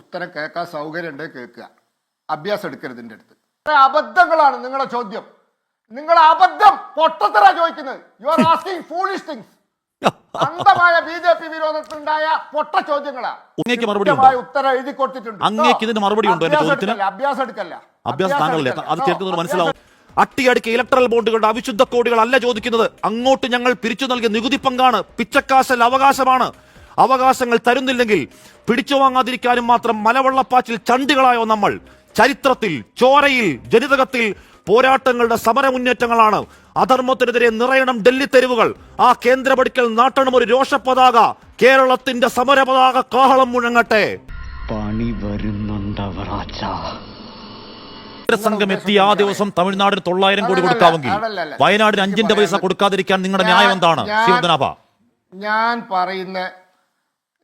ഉത്തരം കേൾക്കാൻ സൗകര്യം ഉണ്ടെങ്കിൽ കേൾക്കുക. അഭ്യാസം എടുക്കരുത് എന്റെ അടുത്ത്. അബദ്ധങ്ങളാണ് നിങ്ങളുടെ ചോദ്യം. നിങ്ങൾ അബദ്ധം പൊട്ടത്തറ ചോദിക്കുന്നത്. You are asking foolish things അന്ധമായ ബി ജെ പി വിരോധത്തിലുണ്ടായ പൊട്ട ചോദ്യങ്ങളാ. മറുപടി ഉത്തരം എഴുതി കൊടുത്തിട്ടുണ്ട്. അങ്ങേക്ക് ഇതിന് മറുപടി ഉണ്ടോ എന്റെ ചോദ്യത്തിന്? അഭ്യാസം എടുക്കല്ല. അഭ്യാസം താങ്കളല്ലേ? അത് അഭ്യാസം മനസ്സിലാവും. അട്ടിയടിക്ക് ഇലക്ട്രൽ ബോണ്ടുകളുടെ അവിശുദ്ധ കോടികളല്ല ചോദിക്കുന്നത്. അങ്ങോട്ട് ഞങ്ങൾ പിരിച്ചു നൽകിയ നികുതി പങ്കാണ്. പിച്ചക്കാശൽ അവകാശമാണ്. അവകാശങ്ങൾ തരുന്നില്ലെങ്കിൽ പിടിച്ചു വാങ്ങാതിരിക്കാനും മാത്രം മലവെള്ളപ്പാച്ചിൽ ചണ്ടികളായോ നമ്മൾ. ചരിത്രത്തിൽ ചോരയിൽ ജനിതകത്തിൽ പോരാട്ടങ്ങളുടെ സമര മുന്നേറ്റങ്ങളാണ് അധർമ്മത്തിനെതിരെ നിറയണം ഡൽഹി തെരുവുകൾ. ആ കേന്ദ്ര പടിക്കൽ നാട്ടണം ഒരു രോഷപതാക. കേരളത്തിന്റെ സമര പതാക കാഹളം മുഴങ്ങട്ടെ. പണി സംഘം എത്തിയ ആ ദിവസം തമിഴ്നാടിന് തൊള്ളായിരം കോടി കൊടുക്കാമെങ്കിൽ. വയനാടിന് അഞ്ചിന്റെ പൈസ കൊടുക്കാതിരിക്കാൻ നിങ്ങളുടെ ന്യായം എന്താണ്? ശിവദനാഭ ഞാൻ പറയുന്ന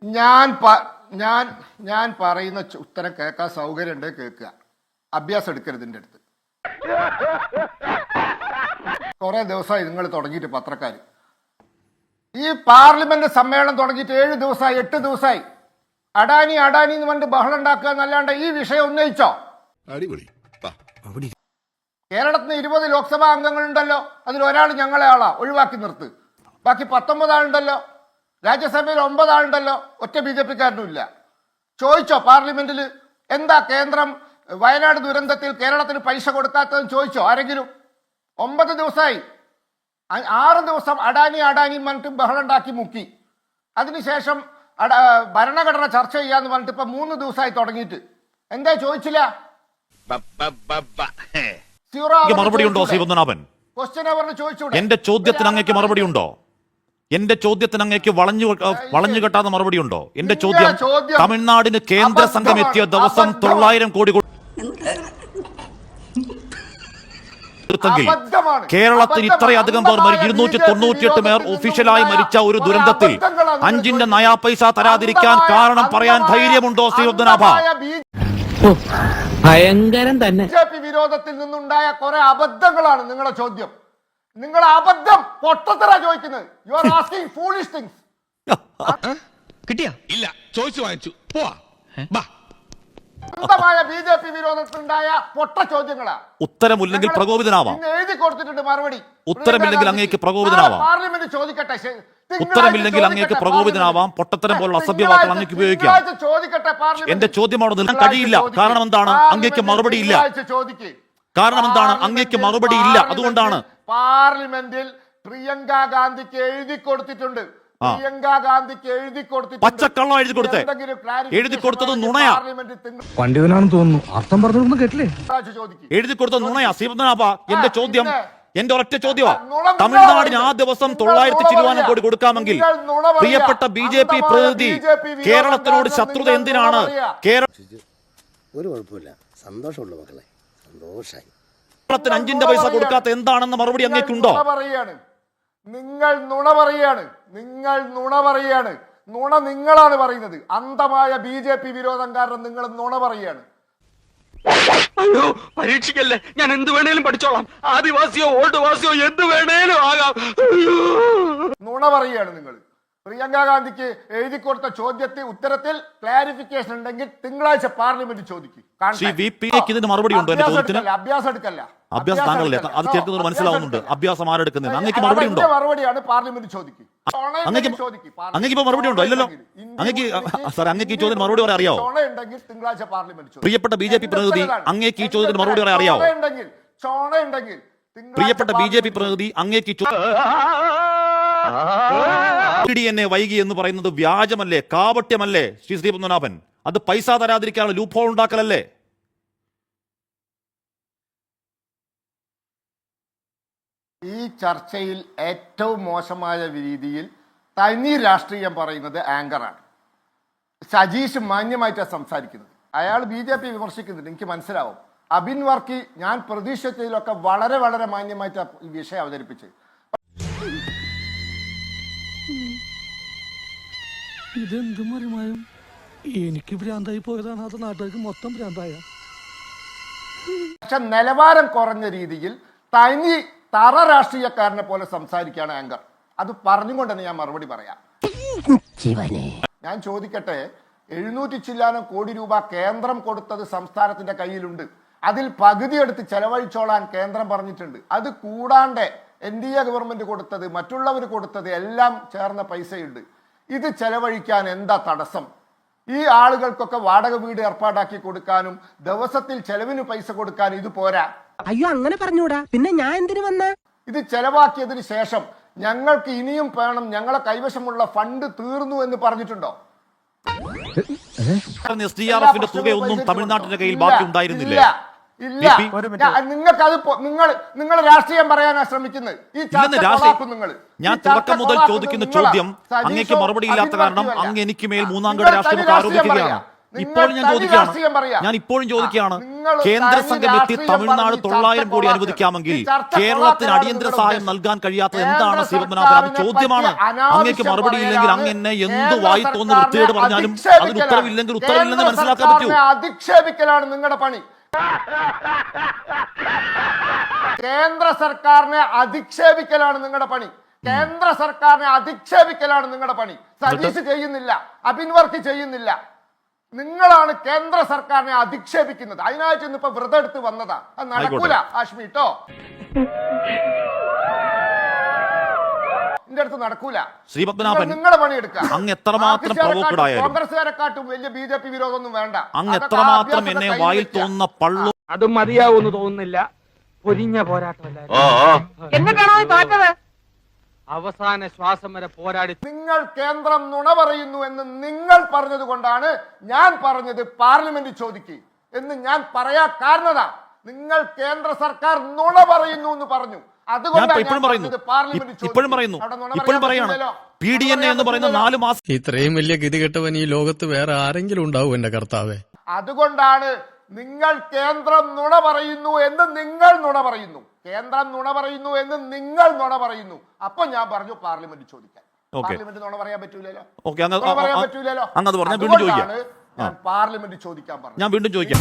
ഞാൻ പ- ഞാൻ ഞാൻ പറയുന്ന ഉത്തരം കേൾക്കാൻ സൗകര്യം ഉണ്ട് കേൾക്കുക. അഭ്യാസം എടുക്കരുത് എന്റെ അടുത്ത്. കുറെ ദിവസമായി നിങ്ങൾ തുടങ്ങിയിട്ട് പത്രക്കാർ ഈ പാർലമെന്റ് സമ്മേളനം തുടങ്ങിയിട്ട് ഏഴ് ദിവസമായി എട്ട് ദിവസമായി. അഡാനി അഡാനി എന്ന് പറഞ്ഞിട്ട് ബഹളം ഉണ്ടാക്കുക എന്നല്ലാണ്ട് ഈ വിഷയം ഉന്നയിച്ചോ? അടിപൊളി. വാ. കേരളത്തിന് ഇരുപത് ലോക്സഭാ അംഗങ്ങളുണ്ടല്ലോ. അതിൽ ഒരാൾ ഞങ്ങളെ ആളാ. ഒഴിവാക്കി നിർത്ത്. ബാക്കി പത്തൊമ്പത് ആളുണ്ടല്ലോ രാജ്യസഭയിൽ ഒമ്പതാളുണ്ടല്ലോ ഒറ്റ ബി ജെ പിക്കാരനുമില്ല. ചോദിച്ചോ പാർലമെന്റിൽ എന്താ കേന്ദ്രം? വയനാട് ദുരന്തത്തിൽ കേരളത്തിന് പൈസ കൊടുക്കാത്തതെന്ന് ചോദിച്ചോ ആരെങ്കിലും? ഒമ്പത് ദിവസമായി ആറ് ദിവസം അഡാനി അഡാനി പറഞ്ഞിട്ട് ബഹളം ഉണ്ടാക്കി മുക്കി. അതിനുശേഷം അട- ഭരണഘടന ചർച്ച ചെയ്യാന്ന് പറഞ്ഞിട്ട് ഇപ്പൊ മൂന്ന് ദിവസമായി തുടങ്ങിയിട്ട്. എന്താ ചോദിച്ചില്ല? സീറോ മറുപടി ഉണ്ടോ ക്വസ്റ്റ്യൻ അവറിന് ചോദിച്ചു എന്റെ ചോദ്യത്തിന് അങ്ങേക്ക് മറുപടി ഉണ്ടോ? എന്റെ ചോദ്യത്തിന് അങ്ങേക്ക് വളഞ്ഞു വളഞ്ഞു കെട്ടാത്ത മറുപടി ഉണ്ടോ? എന്റെ ചോദ്യം തമിഴ്നാടിന് കേന്ദ്ര സംഘം എത്തിയ ദിവസം. തൊള്ളായിരം കോടി അബദ്ധമാണ്. കേരളത്തിൽ. ഇത്രയധികം പേർ ഇരുന്നൂറ്റി തൊണ്ണൂറ്റിയെട്ട് പേർ ഒഫീഷ്യലായി മരിച്ച ഒരു ദുരന്തത്തിൽ അഞ്ചിന്റെ. നയാ പൈസ തരാതിരിക്കാൻ കാരണം പറയാൻ ധൈര്യമുണ്ടോ അന്ധമായ ഭയങ്കരം തന്നെ. ജെ പി വിരോധത്തിൽ നിന്നുണ്ടായ കുറെ അബദ്ധങ്ങളാണ് നിങ്ങളുടെ ചോദ്യം. നിങ്ങൾ അബദ്ധം പൊട്ടത്തറ ചോദിക്കുന്നത് you are asking foolish things കിട്ടിയാ ഇല്ല ചോദിച്ചു വാങ്ങിച്ചു പോവാ ബാ അന്ധമായ ബി ജെ പി വിരോധത്തിലുണ്ടായ പൊട്ട ചോദ്യങ്ങളാ ഉത്തരമില്ലെങ്കിൽ പ്രകോപിതനാവാം എഴുതി കൊടുത്തിട്ടുണ്ട് മറുപടി ഉത്തരമില്ലെങ്കിൽ അങ്ങേക്ക് പ്രകോപിതനാവാം. പാർലമെന്റ് ചോദിക്കട്ടെ ഉത്തരമില്ലെങ്കിൽ അങ്ങേക്ക് പ്രകോപിതനാവാം. പൊട്ടത്തരം പോലുള്ള അസഭ്യവാക്കുകൾ അങ്ങേക്ക് ഉപയോഗിക്കാം. ചോദിക്കട്ടെ. എന്റെ ചോദ്യം അവിടെ നിൽക്കാൻ കഴിയില്ല. കാരണം എന്താണ്? അങ്ങേക്ക് മറുപടി ഇല്ല. കാരണം എന്താണ്? അങ്ങേക്ക് മറുപടി ഇല്ല. അതുകൊണ്ടാണ്. പാർലമെന്റിൽ പ്രിയങ്ക ഗാന്ധിക്ക് എഴുതി കൊടുത്തിട്ടുണ്ട്. പ്രിയങ്ക ഗാന്ധിക്ക് എഴുതി കൊടുത്തിട്ടുണ്ട്. പച്ചക്കള്ളം എഴുതി കൊടുത്തേ. എഴുതി കൊടുത്തത് നുണയാ. പണ്ഡിതനാണെന്ന് തോന്നുന്നു. അർത്ഥം പറഞ്ഞു കേട്ടില്ലേ? എഴുതി കൊടുത്ത നുണയാ. ശ്രീപത്മനാഭ എന്റെ ചോദ്യം എന്റെ ഒരൊറ്റ ചോദ്യമാ. നുണ തമിഴ്നാടിന് ആ ദിവസം തൊള്ളായിരത്തി ചിരുവാനം. കോടി കൊടുക്കാമെങ്കിൽ. പ്രിയപ്പെട്ട ബി ജെ പി പ്രതിനിധി കേരളത്തിനോട് ശത്രുത എന്തിനാണ്? കേരള ഒരു കുഴപ്പമില്ല. സന്തോഷമുള്ള മക്കളെ. സന്തോഷായി. കേരളത്തിന് അഞ്ചിന്റെ പൈസ കൊടുക്കാത്ത എന്താണെന്ന് മറുപടി അങ്ങേക്കുണ്ടോ നുണ പറയാണ് നിങ്ങൾ നുണ പറയാണ് നിങ്ങൾ നുണ പറയാണ് നുണ നിങ്ങളാണ് പറയുന്നത്. അന്ധമായ ബി ജെ പി വിരോധം കാരണം നിങ്ങൾ നുണ പറയാണ് അയ്യോ പരീക്ഷിക്കല്ലേ? ഞാൻ എന്ത് വേണേലും പഠിച്ചോളാം. ആദിവാസിയോ ഓൾഡ് വാസിയോ എന്ത് വേണേലും ആകാം. നുണ പറയാണ് നിങ്ങൾ. പ്രിയങ്ക ഗാന്ധിക്ക് എഴുതി കൊടുത്ത ചോദ്യത്തിൽ ഉത്തരത്തിൽ ക്ലാരിഫിക്കേഷൻ ഉണ്ടെങ്കിൽ തിങ്കളാഴ്ച പാർലമെന്റ് ചോദിക്കും ഇതിന് മറുപടി ഉണ്ടോ ചോദ്യത്തിന് അഭ്യാസം എടുക്കല്ല അഭ്യാസം താങ്കളല്ലേ അത് No, കേൾക്കുന്നത് അഭ്യാസം മനസ്സിലാവുന്നുണ്ട് എടുക്കല്ല. അഭ്യാസം ആരെടുക്കുന്നത് അങ്ങേക്ക് മറുപടി ഉണ്ടോ മറുപടിയാണ് പാർലമെന്റ് ചോദിക്കും അങ്ങേക്ക് അങ്ങേക്ക് ഇപ്പൊ മറുപടി ഉണ്ടോ ഇല്ലല്ലോ അങ്ങേക്ക് സാർ അങ്ങേക്ക് ഈ ചോദ്യത്തിന് മറുപടി പറയാൻ അറിയാവോ ഉണ്ടെങ്കിൽ തിങ്കളാഴ്ച പാർലമെന്റ് ചോദിക്കും. പ്രിയപ്പെട്ട ബി ജെ പി പ്രതിനിധി അങ്ങേക്ക് ഈ ചോദ്യത്തിന് മറുപടി പറയാൻ അറിയാവോ ഉണ്ടെങ്കിൽ ചോണ ഉണ്ടെങ്കിൽ പ്രിയപ്പെട്ട ബി ജെ പി പ്രതിനിധി അങ്ങേക്ക് ഈ ചോ- ഡി എന്നെ വൈകി എന്ന് പറയുന്നത് വ്യാജമല്ലേ? കാപട്യമല്ലേ? ശ്രീ ശ്രീ പത്മനാഭൻ. അത് പൈസ തരാതിരിക്കാനുള്ള ലൂപ്പ് ഹോൾ ഉണ്ടാക്കലല്ലേ? ഈ ചർച്ചയിൽ ഏറ്റവും മോശമായ രീതിയിൽ തനി രാഷ്ട്രീയം പറയുന്നത് ആങ്കറാണ്. സജീഷ് മാന്യമായിട്ടാണ് സംസാരിക്കുന്നത്. അയാൾ ബി ജെ പി വിമർശിക്കുന്നുണ്ട്. എനിക്ക് മനസ്സിലാവും. അബിൻ വർക്കി ഞാൻ പ്രതീക്ഷിച്ചതിലൊക്കെ വളരെ വളരെ മാന്യമായിട്ടാണ് ഈ വിഷയം അവതരിപ്പിച്ചത്. ഇതെന്ത് മറിമായും? എനിക്ക് ഭ്രാന്തായി പോയതാണ് അത്. നാട്ടുകാർക്ക് മൊത്തം ഭ്രാന്തായ. പക്ഷെ നിലവാരം കുറഞ്ഞ രീതിയിൽ തനി തറ രാഷ്ട്രീയക്കാരനെ പോലെ സംസാരിക്കുകയാണ് ആങ്കർ. അത് പറഞ്ഞുകൊണ്ടെന്ന് ഞാൻ മറുപടി പറയാം. ഞാൻ ചോദിക്കട്ടെ എഴുന്നൂറ്റി ചില്ലാനം കോടി രൂപ കേന്ദ്രം കൊടുത്തത് സംസ്ഥാനത്തിന്റെ കയ്യിലുണ്ട്. അതിൽ പകുതി എടുത്ത് ചെലവഴിച്ചോളാൻ കേന്ദ്രം പറഞ്ഞിട്ടുണ്ട്. അത് കൂടാണ്ട് എൻ ഡി എ ഗവൺമെന്റ് കൊടുത്തത് മറ്റുള്ളവർ കൊടുത്തത് എല്ലാം ചേർന്ന പൈസയുണ്ട്. ഇത് ചെലവഴിക്കാൻ എന്താ തടസ്സം? ഈ ആളുകൾക്കൊക്കെ വാടക വീട് ഏർപ്പാടാക്കി കൊടുക്കാനും ദിവസത്തിൽ ചെലവിന് പൈസ കൊടുക്കാനും ഇത് പോരാ. അയ്യോ അങ്ങനെ പറഞ്ഞൂടാ. പിന്നെ ഞാൻ എന്തിനു വന്ന? ഇത് ചെലവാക്കിയതിന് ശേഷം ഞങ്ങൾക്ക് ഇനിയും വേണം ഞങ്ങളെ കൈവശമുള്ള ഫണ്ട് തീർന്നു എന്ന് പറഞ്ഞിട്ടുണ്ടോ? എസ് ഡി ആർ എഫിന്റെ തുകയൊന്നും തമിഴ്നാട്ടിന്റെ കയ്യിൽ ബാക്കി ഉണ്ടായിരുന്നില്ലേ ഇല്ല, നിങ്ങൾക്ക് അത് നിങ്ങൾ നിങ്ങൾ രാഷ്ട്രീയം പറയാനാ ശ്രമിക്കുന്നത് ഈ നിങ്ങൾ. ഞാൻ തുടക്കം മുതൽ ചോദിക്കുന്ന ചോദ്യം അങ്ങേക്ക് മറുപടി ഇല്ലാത്ത കാരണം. അങ്ങ് എനിക്ക് മേൽ മൂന്നാം തനി രാഷ്ട്രീയം ആരോപിക്കുകയാണ് ഇപ്പോൾ ഞാൻ ചോദിക്കുകയാണ്. ഞാൻ ഇപ്പോഴും ചോദിക്കുകയാണ്. കേന്ദ്ര സംഘം എത്തി തമിഴ്നാട് തൊള്ളായിരം കോടി അനുവദിക്കാമെങ്കിൽ കേരളത്തിന് അടിയന്തര സഹായം നൽകാൻ കഴിയാത്തത് എന്താണ് ശ്രീപത്മനാഭൻ അത് ചോദ്യമാണ്. അങ്ങേക്ക് മറുപടി ഇല്ലെങ്കിൽ അങ്ങ് എന്നെ എന്ത് വായി തോന്നുന്ന? വൃത്തിയോട് പറഞ്ഞാലും അതിന്. ഉത്തരവില്ലെങ്കിൽ ഉത്തരവില്ലെന്ന് മനസ്സിലാക്കാൻ പറ്റൂ. അധിക്ഷേപിക്കലാണ് നിങ്ങളുടെ പണി. കേന്ദ്ര സർക്കാരിനെ അധിക്ഷേപിക്കലാണ് നിങ്ങളുടെ പണി. കേന്ദ്ര സർക്കാരിനെ അധിക്ഷേപിക്കലാണ് നിങ്ങളുടെ പണി. സതീഷ് ചെയ്യുന്നില്ല അഭിൻവർക്ക് ചെയ്യുന്നില്ല. നിങ്ങളാണ് കേന്ദ്ര സർക്കാരിനെ അധിക്ഷേപിക്കുന്നത്. അതിനായിട്ട് ഇന്നിപ്പോ വ്രതം എടുത്ത് വന്നതാ. അത് നടക്കൂല ആഷ്മി കേട്ടോ എന്റെ അടുത്ത് നടക്കൂല. ശ്രീപത്മനാഭൻ നിങ്ങളെ പണിയെടുക്കുക. അങ്ങ് എത്രമാത്രം മാത്രം ആയാലും കോൺഗ്രസ്സുകാരെക്കാട്ടും വലിയ ബി ജെ പി വിരോധമൊന്നും വേണ്ട. അങ്ങ് എത്ര എത്രമാത്രം എന്നെ വായിൽ തോന്നുന്ന പള്ളു അത് മതിയാവൂന്ന് തോന്നുന്നില്ല. പൊരിഞ്ഞ പോരാട്ടമല്ല എന്നിട്ടാണോ തോറ്റത് അവസാന ശ്വാസം വരെ പോരാടി. നിങ്ങൾ കേന്ദ്രം നുണ പറയുന്നു എന്ന് നിങ്ങൾ പറഞ്ഞത് കൊണ്ടാണ് ഞാൻ പറഞ്ഞത് പാർലമെന്റ് ചോദിക്ക് എന്ന് ഞാൻ പറയാ കാരണതാ. നിങ്ങൾ കേന്ദ്ര സർക്കാർ നുണ പറയുന്നു എന്ന് പറഞ്ഞു. ഞാൻ അതുകൊണ്ടാണ് ഇപ്പോഴും പറയുന്നു. ഇപ്പോഴും പറയുന്നു. ഇപ്പോഴും പറയാണ്. പി ഡി എൻ എ എന്ന് പറയുന്ന നാല് മാസം ഇത്രയും വലിയ ഗതികെട്ടവൻ ഈ ലോകത്ത് വേറെ ആരെങ്കിലും ഉണ്ടാവും എന്റെ കർത്താവേ. അതുകൊണ്ടാണ് നിങ്ങൾ കേന്ദ്രം നുണ പറയുന്നു എന്ന് നിങ്ങൾ നുണ പറയുന്നു. കേന്ദ്രം നുണ പറയുന്നു എന്ന് നിങ്ങൾ നുണ പറയുന്നു. അപ്പൊ ഞാൻ പറഞ്ഞു പാർലമെന്റ് ചോദിക്കാൻ. പാർലമെന്റ് നുണ പറയാൻ പറ്റൂലല്ലോ. പറയാൻ പറ്റൂലല്ലോ. അത് പറഞ്ഞാൽ വീണ്ടും ചോദിക്കാം. അതുകൊണ്ടാണ് ഞാൻ പാർലമെന്റ് ചോദിക്കാൻ പറഞ്ഞു ഞാൻ വീണ്ടും ചോദിക്കാം.